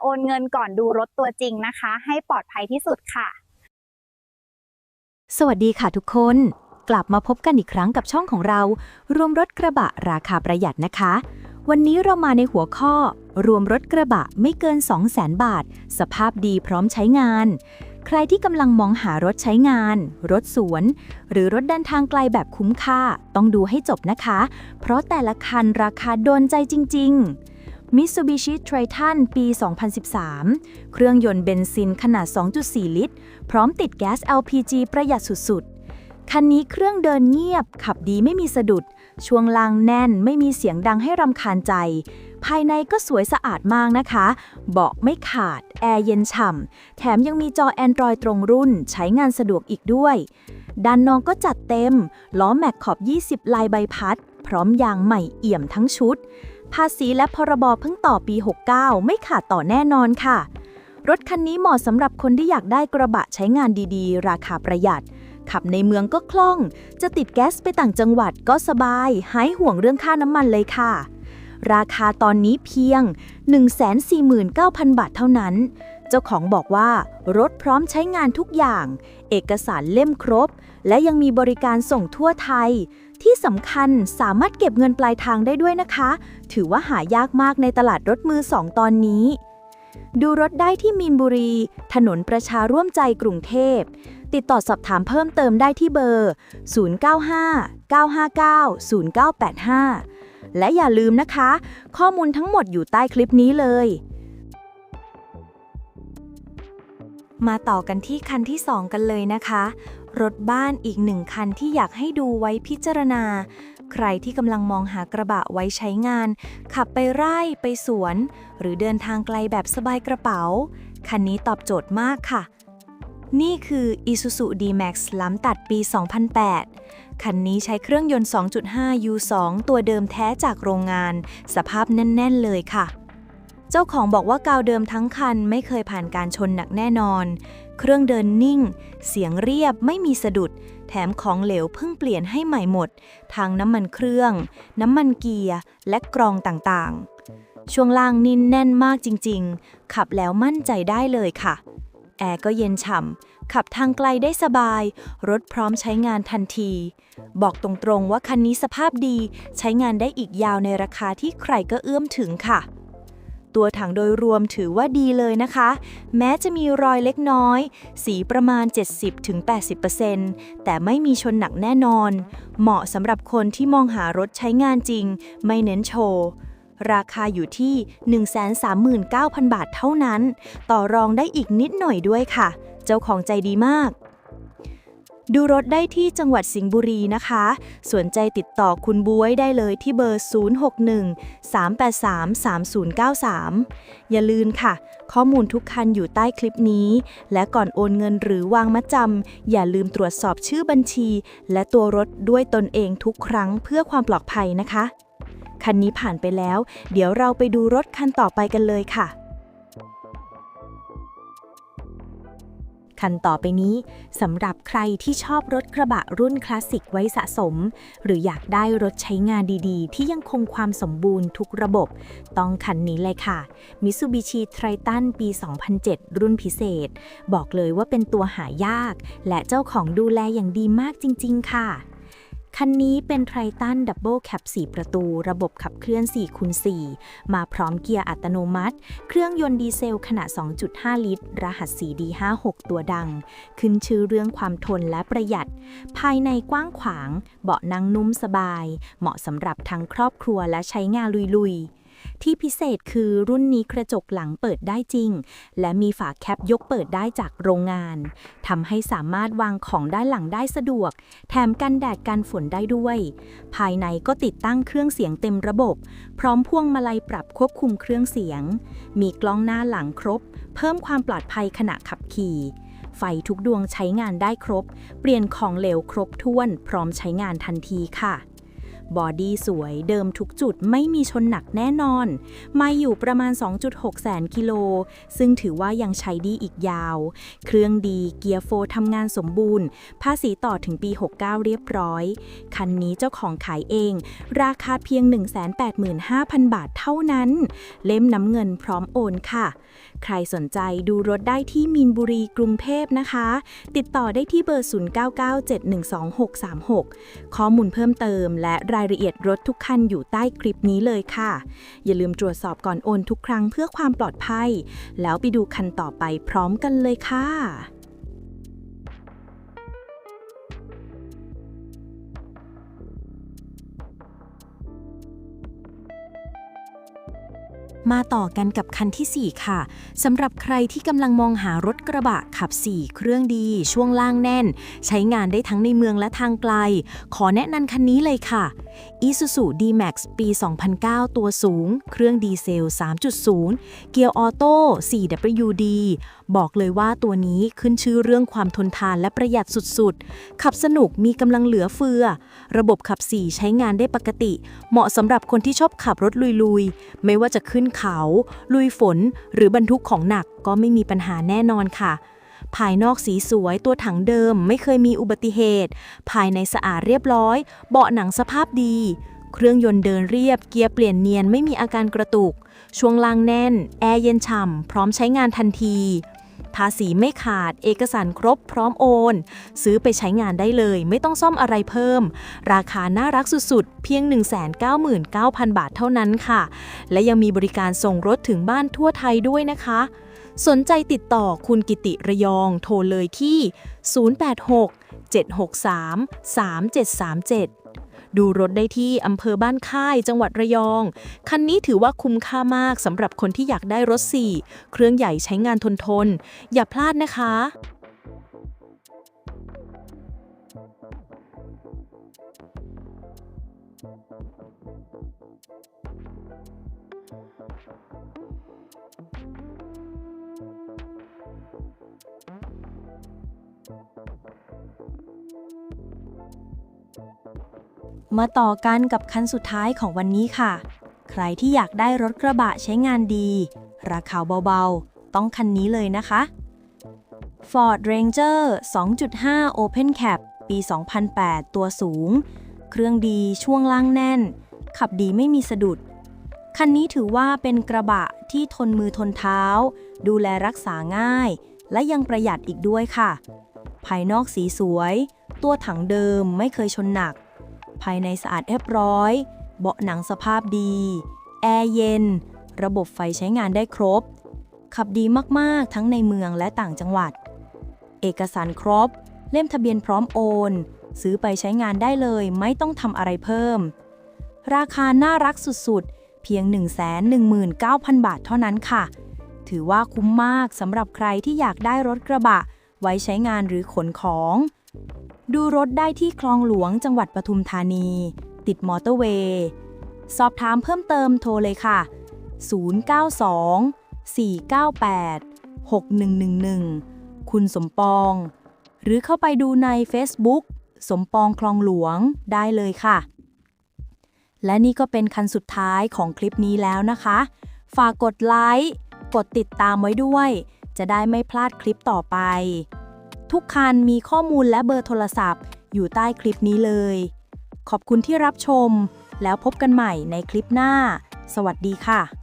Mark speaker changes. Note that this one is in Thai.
Speaker 1: โอนเงินก่อนดูรถตัวจริงนะคะ ให้ปลอดภัยที่สุดค่ะ
Speaker 2: สวัสดีค่ะทุกคน กลับมาพบกันอีกครั้งกับช่องของเรา รวมรถกระบะราคาประหยัดนะคะ วันนี้เรามาในหัวข้อ รวมรถกระบะไม่เกิน 200,000บาท สภาพดีพร้อมใช้งาน ใครที่กำลังมองหารถใช้งาน รถสวน หรือรถเดินทางไกลแบบคุ้มค่า ต้องดูให้จบนะคะ เพราะแต่ละคันราคาโดนใจจริง ๆ Mitsubishi Triton ปี 2013 เครื่องยนต์เบนซินขนาด 2.4 ลิตร พร้อมติดแก๊ส LPG ประหยัดสุดๆ คันนี้เครื่องเดินเงียบ ขับดีไม่มีสะดุด ช่วงล่างแน่นไม่มีเสียงดังให้รำคาญใจ ภายในก็สวยสะอาดมากนะคะ เบาะไม่ขาด แอร์เย็นฉ่ำ แถมยังมีจอ Android ตรงรุ่น ใช้งานสะดวกอีกด้วยด้านนอกก็จัดเต็ม ล้อแม็กขอบ 20 ลายใบพัด พร้อมยางใหม่เอี่ยมทั้งชุด ภาษีและพรบเพิ่งต่อปี 69 ไม่ขาดต่อแน่นอนค่ะ รถคันนี้เหมาะสำหรับคนที่อยากได้กระบะใช้งานดีๆ ราคาประหยัด ขับในเมืองก็คล่อง จะติดแก๊สไปต่างจังหวัดก็สบาย หายห่วงเรื่องค่าน้ำมันเลยค่ะ ราคาตอนนี้เพียง 149,000 บาทเท่านั้น เจ้าของบอกว่ารถพร้อมใช้งานทุกอย่าง เอกสารเล่มครบ และยังมีบริการส่งทั่วไทย ที่สำคัญสามารถเก็บเงินปลายทางได้ด้วยนะคะ ถือว่าหายากมากในตลาดรถมือสองตอนนี้ ดูรถได้ที่มีนบุรี ถนนประชาร่วมใจกรุงเทพ ติดต่อสอบถามเพิ่มเติมได้ที่เบอร์ 095 959 0985 และอย่าลืมนะคะ ข้อมูลทั้งหมดอยู่ใต้คลิปนี้เลย มาต่อกันที่คันที่ 2 กันเลยนะคะ รถบ้านอีกหนึ่งคันที่อยากให้ดูไว้พิจารณา ใครที่กำลังมองหากระบะไว้ใช้งาน ขับไปไร่ไปสวน หรือเดินทางไกลแบบสบายกระเป๋า คันนี้ตอบโจทย์มากค่ะ นี่คือ Isuzu D-Max ล้ำตัดปี 2008 คันนี้ใช้เครื่องยนต์ 2.5 U2 ตัวเดิมแท้จากโรงงาน สภาพแน่น ๆ เลยค่ะ เจ้าของบอกว่ากาวเดิมทั้งคันไม่เคยผ่านการชนหนักแน่นอน เครื่องเดินนิ่ง เสียงเรียบไม่มีสะดุด แถมของเหลวเพิ่งเปลี่ยนให้ใหม่หมด ทางน้ำมันเครื่อง น้ำมันเกียร์ และกรองต่างๆ ช่วงล่างนิ่นแน่นมากจริง ๆ ขับแล้วมั่นใจได้เลยค่ะ แอร์ก็เย็นฉ่ำ ขับทางไกลได้สบาย รถพร้อมใช้งานทันที บอกตรงๆว่าคันนี้สภาพดี ใช้งานได้อีกยาวในราคาที่ใครก็เอื้อมถึงค่ะ ตัวถังโดยรวมถือว่าดีเลยนะคะ แม้จะมีรอยเล็กน้อย สีประมาณ 70-80%แต่ไม่มีชนหนักแน่นอน เหมาะสำหรับคนที่มองหารถใช้งานจริง ไม่เน้นโชว์ราคาอยู่ที่ 139,000 บาทเท่านั้น ต่อรองได้อีกนิดหน่อยด้วยค่ะ เจ้าของใจดีมาก ดูรถได้ที่จังหวัดสิงห์บุรีนะคะ สนใจติดต่อคุณบวยได้เลยที่เบอร์ 061-383-3093 อย่าลืมค่ะ ข้อมูลทุกคันอยู่ใต้คลิปนี้ และก่อนโอนเงินหรือวางมัดจำอย่าลืมตรวจสอบชื่อบัญชี และตัวรถด้วยตนเองทุกครั้งเพื่อความปลอดภัยนะคะ คันนี้ผ่านไปแล้ว เดี๋ยวเราไปดูรถคันต่อไปกันเลยค่ะ คันต่อไปนี้สำหรับใครที่ชอบรถกระบะรุ่นคลาสสิกไว้สะสม หรืออยากได้รถใช้งานดีๆ ที่ยังคงความสมบูรณ์ทุกระบบ ต้องคันนี้เลยค่ะ Mitsubishi Triton ปี 2007 รุ่นพิเศษ บอกเลยว่าเป็นตัวหายาก และเจ้าของดูแลอย่างดีมากจริง ๆ ค่ะ คันนี้เป็นไทรตันดับเบิลแคป4ประตู ระบบขับเคลื่อน4คูณ4มาพร้อมเกียร์อัตโนมัติ เครื่องยนต์ดีเซลขนาด 2.5 ลิตร รหัส 4D56 ตัวดัง ขึ้นชื่อเรื่องความทนและประหยัด ภายในกว้างขวาง เบาะนั่งนุ่มสบาย เหมาะสำหรับทั้งครอบครัวและใช้งานลุยๆ ที่พิเศษคือรุ่นนี้กระจกหลังเปิดได้จริง และมีฝาแคปยกเปิดได้จากโรงงานทำให้สามารถวางของด้านหลังได้สะดวก แถมกันแดดกันฝนได้ด้วย ภายในก็ติดตั้งเครื่องเสียงเต็มระบบ พร้อมพ่วงมาลัยปรับควบคุมเครื่องเสียง มีกล้องหน้าหลังครบ เพิ่มความปลอดภัยขณะขับขี่ไฟทุกดวงใช้งานได้ครบ เปลี่ยนของเหลวครบถ้วน พร้อมใช้งานทันทีค่ะ บอดี้สวยเดิมทุกจุดไม่มีชนหนักแน่นอน มาอยู่ประมาณ 2.6 แสนกิโล ซึ่งถือว่ายังใช้ดีอีกยาว เครื่องดีเกียร์โฟทำงานสมบูรณ์ ภาษีต่อถึงปี 69 เรียบร้อย คันนี้เจ้าของขายเอง ราคาเพียง 185,000 บาทเท่านั้น เล่มน้ำเงินพร้อมโอนค่ะ ใครสนใจดูรถได้ที่มีนบุรีกรุงเทพนะคะ ติดต่อได้ที่เบอร์ 0997126636 ข้อมูลเพิ่มเติมและรายายละเอียดรถทุกคันอยู่ใต้คลิปนี้เลยค่ะ อย่าลืมตรวจสอบก่อนโอนทุกครั้งเพื่อความปลอดภัย แล้วไปดูคันต่อไปพร้อมกันเลยค่ะมาต่อกันกับคันทีสี่4 ค่ะสำหรับใครที่กำลังมองหารถกระบะขับ 4 เครื่องดี ช่วงล่างแน่น ใช้งานได้ทั้งในเมืองและทางไกล ขอแนะนำคันนี้เลยค่ะ Isuzu D-Max ปี 2009 ตัวสูง เครื่องดีเซล 3.0 เกียร์ออโต้ 4WD บอกเลยว่าตัวนี้ขึ้นชื่อเรื่องความทนทานและประหยัดสุดๆ ขับสนุกมีกำลังเหลือเฟือ ระบบขับ 4 ใช้งานได้ปกติ เหมาะสำหรับคนที่ชอบขับรถลุยๆ ไม่ว่าจะขึ้นเขา ลุยฝน หรือบรรทุกของหนักก็ไม่มีปัญหาแน่นอนค่ะ ภายนอกสีสวยตัวถังเดิมไม่เคยมีอุบัติเหตุ ภายในสะอาดเรียบร้อย เบาะหนังสภาพดี เครื่องยนต์เดินเรียบ เกียร์เปลี่ยนเนียนไม่มีอาการกระตุก ช่วงล่างแน่น แอร์เย็นฉ่ำ พร้อมใช้งานทันที ภาษีไม่ขาด เอกสารครบ พร้อมโอน ซื้อไปใช้งานได้เลย ไม่ต้องซ่อมอะไรเพิ่ม ราคาน่ารักสุดๆ เพียง 199,000 บาทเท่านั้นค่ะ และยังมีบริการส่งรถถึงบ้านทั่วไทยด้วยนะคะ สนใจติดต่อคุณกิติระยองโทรเลยที่ 086 763 3737 ดูรถได้ที่อำเภอบ้านค่ายจังหวัดระยอง คันนี้ถือว่าคุ้มค่ามากสำหรับคนที่อยากได้รถ 4 เครื่องใหญ่ใช้งานทนทน อย่าพลาดนะคะ มาต่อกันกับคันสุดท้ายของวันนี้ค่ะ ใครที่อยากได้รถกระบะใช้งานดี ราคาเบาๆ ต้องคันนี้เลยนะคะ Ford Ranger 2.5 Open Cap ปี 2008 ตัวสูง เครื่องดีช่วงล่างแน่น ขับดีไม่มีสะดุด คันนี้ถือว่าเป็นกระบะที่ทนมือทนเท้า ดูแลรักษาง่าย และยังประหยัดอีกด้วยค่ะ ภายนอกสีสวย ตัวถังเดิมไม่เคยชนหนัก ภายในสะอาดเรียบร้อย เบาะหนังสภาพดี แอร์เย็น ระบบไฟใช้งานได้ครบ ขับดีมากๆทั้งในเมืองและต่างจังหวัด เอกสารครบ เล่มทะเบียนพร้อมโอน ซื้อไปใช้งานได้เลยไม่ต้องทำอะไรเพิ่ม ราคาน่ารักสุดๆ เพียง 119,000 บาทเท่านั้นค่ะ ถือว่าคุ้มมากสำหรับใครที่อยากได้รถกระบะ ไว้ใช้งานหรือขนของ ดูรถได้ที่คลองหลวงจังหวัดปทุมธานี ติดมอเตอร์เวย์ สอบถามเพิ่มเติมโทรเลยค่ะ 092 498 6111 คุณสมปอง หรือเข้าไปดูใน Facebook สมปองคลองหลวงได้เลยค่ะ และนี่ก็เป็นคันสุดท้ายของคลิปนี้แล้วนะคะ ฝากกดไลค์ กดติดตามไว้ด้วย จะได้ไม่พลาดคลิปต่อไป ทุกคันมีข้อมูลและเบอร์โทรศัพท์ อยู่ใต้คลิปนี้เลย ขอบคุณที่รับชม แล้วพบกันใหม่ในคลิปหน้า สวัสดีค่ะ